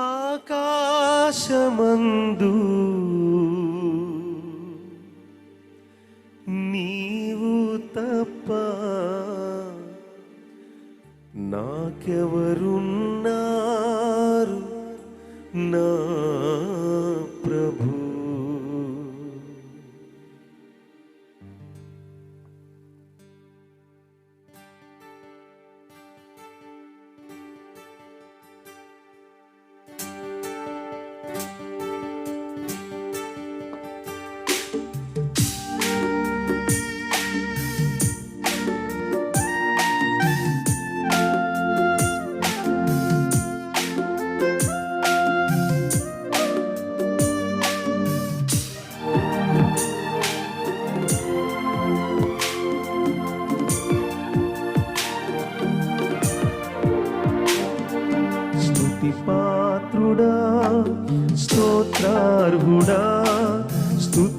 ఆకాశమందు నీవు తప్ప నాకెవరున్నారు? నా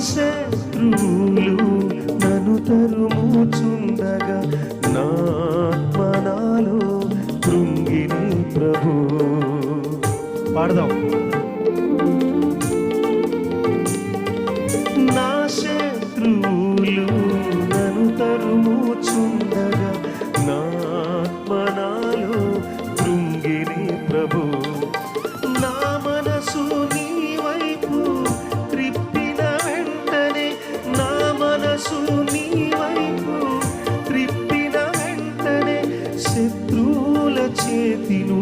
శత్రువులు నను తరుముచుండగా నాత్మనాలో కృంగిని ప్రభు. పాడదాం.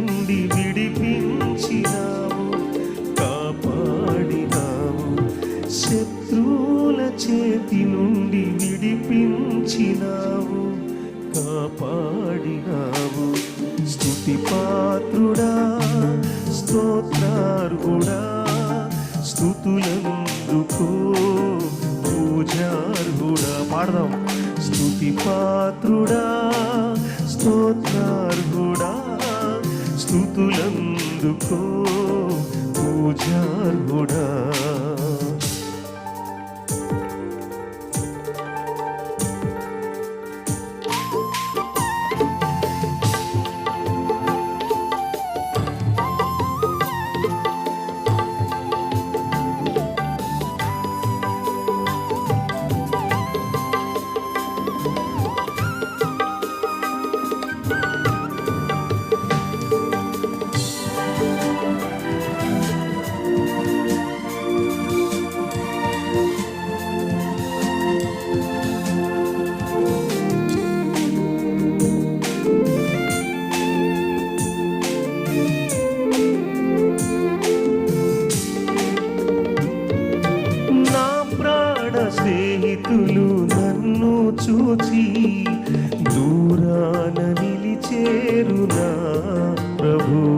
నుండి విడిపించినావు కాపాడినావు. శత్రువుల చేతి నుండి విడిపించినావు కాపాడినావు. స్థుతి పాత్రుడా స్తోత్రార్హుడా స్థుతులందుకు పూజార్హుడా. పాడదాం. స్థుతి పాత్రుడా స్తోత్రార్హుడా స్తుతులందుకో పూజార్హుడా? చూచి దూరాన నిలిచేరునా ప్రభు.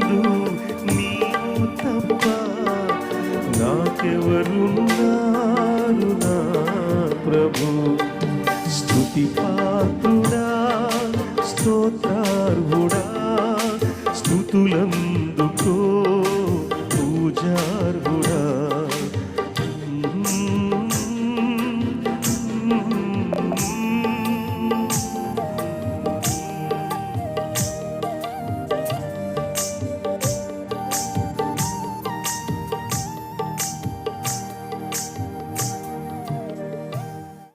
తోడు నీవు తప్ప నాకెవరున్నారు నా ప్రభు? స్తుతి పాత్రుడా స్తోత్రారు